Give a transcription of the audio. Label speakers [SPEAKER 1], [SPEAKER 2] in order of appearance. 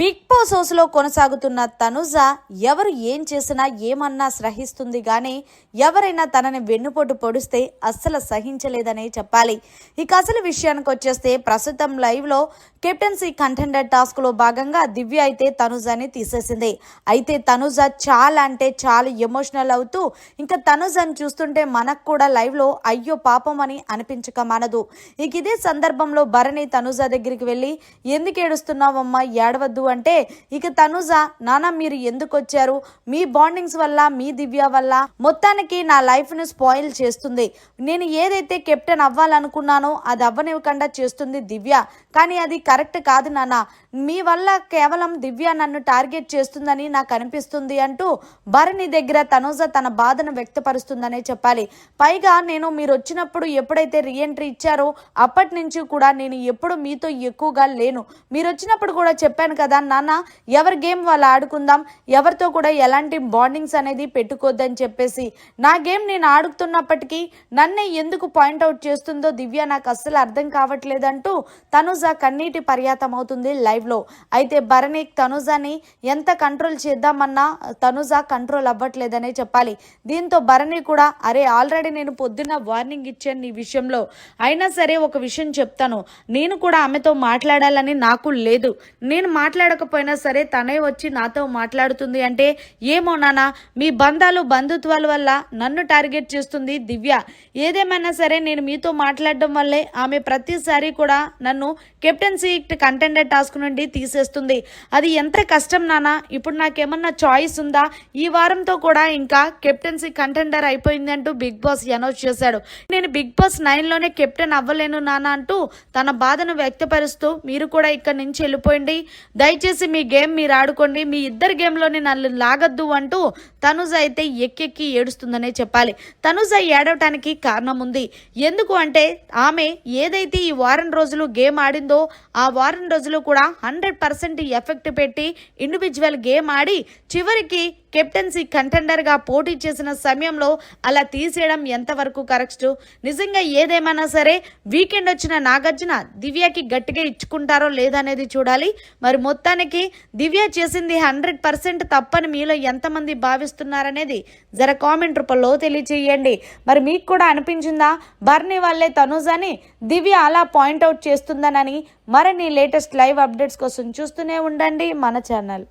[SPEAKER 1] Big boss హౌస్లో కొనసాగుతున్న తనుజ ఎవరు ఏం చేసినా ఏమన్నా సహిస్తుంది కానీ ఎవరైనా తనని వెన్నుపోటు పొడిస్తే అస్సలు సహించలేదనే చెప్పాలి. ఇక అసలు విషయానికి వచ్చేస్తే ప్రస్తుతం లైవ్లో కెప్టెన్సీ కంటెండర్ టాస్క్లో భాగంగా దివ్య అయితే తనుజని తీసేసింది. అయితే తనుజ చాలా అంటే చాలా ఎమోషనల్ అవుతూ ఇంకా తనుజని చూస్తుంటే మనకు కూడా లైవ్లో అయ్యో పాపం అని అనిపించక మానదు. ఇక ఇదే సందర్భంలో భరణి తనుజ దగ్గరికి వెళ్ళి ఎందుకు ఏడుస్తున్నావమ్మా? ఏడవద్దు అంటే ఇక తనుజ నాన్న మీరు ఎందుకు వచ్చారు మీ బాండింగ్స్ వల్ల మీ దివ్య వల్ల మొత్తానికి నా లైఫ్ను స్పాయిల్ చేస్తుంది. నేను ఏదైతే కెప్టెన్ అవ్వాలనుకున్నానో అది అవ్వనివ్వకుండా చేస్తుంది దివ్య. కానీ అది కరెక్ట్ కాదు నాన్న మీ వల్ల కేవలం దివ్య నన్ను టార్గెట్ చేస్తుందని నాకు అనిపిస్తుంది అంటూ భరణి దగ్గర తనుజ తన బాధను వ్యక్తపరుస్తుందనే చెప్పాలి. పైగా నేను మీరు వచ్చినప్పుడు ఎప్పుడైతే రీఎంట్రీ ఇచ్చారో అప్పటి నుంచి కూడా నేను ఎప్పుడు మీతో ఎక్కువగా లేను. మీరు వచ్చినప్పుడు కూడా చెప్పాను కదా నాన్న ఎవరి గేమ్ వాళ్ళు ఆడుకుందాం? ఎవరితో కూడా ఎలాంటి బాండింగ్స్ అనేది పెట్టుకోవద్దని చెప్పేసి. నా గేమ్ నేను ఆడుతున్నప్పటికీ నన్నే ఎందుకు పాయింట్అవుట్ చేస్తుందో దివ్య నాకు అస్సలు అర్థం కావట్లేదంటూ తనుజ కన్నీటి పర్యాతం అవుతుంది లైవ్లో. అయితే భరణి తనుజని ఎంత కంట్రోల్ చేద్దామన్నా తనుజ కంట్రోల్ అవ్వట్లేదనే చెప్పాలి. దీంతో భరణి కూడా అరే ఆల్రెడీ నేను పొద్దున్న వార్నింగ్ ఇచ్చాను ఈ విషయంలో. అయినా సరే ఒక విషయం చెప్తాను. నేను కూడా ఆమెతో మాట్లాడాలని నాకు లేదు. నేను మాట్లాడకపోయినా సరే తనే వచ్చి నాతో మాట్లాడుతుంది అంటే ఏమో నాన్న మీ బంధాలు బంధుత్వాల వల్ల నన్ను టార్గెట్ చేస్తుంది దివ్య. ఏదేమైనా సరే నేను మీతో మాట్లాడడం వల్లే ఆమె ప్రతిసారి కూడా నన్ను కెప్టెన్సీ కంటెండర్ టాస్క్ నుండి తీసేస్తుంది. అది ఎంత కష్టం నానా ఇప్పుడు నాకేమన్నా చాయిస్ ఉందా? ఈ వారంతో కూడా ఇంకా కెప్టెన్సీ కంటెండర్ అయిపోయింది అంటూ బిగ్ బాస్ అనౌన్స్ చేశాడు. నేను బిగ్ బాస్ నైన్లోనే కెప్టెన్ అవ్వలేను నాన్న అంటూ తన బాధను వ్యక్తపరుస్తూ మీరు కూడా ఇక్కడ నుంచి వెళ్ళిపోయింది దయచేసి మీ గేమ్ మీరు ఆడుకోండి. మీ ఇద్దరు గేమ్లోనే నన్ను లాగద్దు అంటూ తనుజ అయితే ఎక్కెక్కి ఏడుస్తుందనే చెప్పాలి. తనుజ ఏడవటానికి కారణం ఉంది. ఎందుకు అంటే ఆమె ఏదైతే ఈ వారం రోజులు గేమ్ ఆడిందో ఆ వారం రోజులు కూడా హండ్రెడ్ పర్సెంట్ ఎఫెక్ట్ పెట్టి ఇండివిజువల్ గేమ్ ఆడి చివరికి కెప్టెన్సీ కంటెండర్గా పోటీ చేసిన సమయంలో అలా తీసేయడం ఎంతవరకు కరెక్ట్? నిజంగా ఏదేమైనా సరే వీకెండ్ వచ్చిన నాగార్జున దివ్యకి గట్టిగా ఇచ్చుకుంటారో లేదనేది చూడాలి. మరి మొత్తానికి దివ్య చేసింది హండ్రెడ్ పర్సెంట్ తప్పని మీలో ఎంతమంది భావిస్తున్నారనేది జర కామెంట్ రూపంలో తెలియచేయండి. మరి మీకు కూడా అనిపించిందా? బర్నీ వాళ్ళే అని దివ్య అలా పాయింట్అవుట్ చేస్తుందనని మరిన్ని లేటెస్ట్ లైవ్ అప్డేట్స్ కోసం చూస్తూనే ఉండండి మన ఛానల్.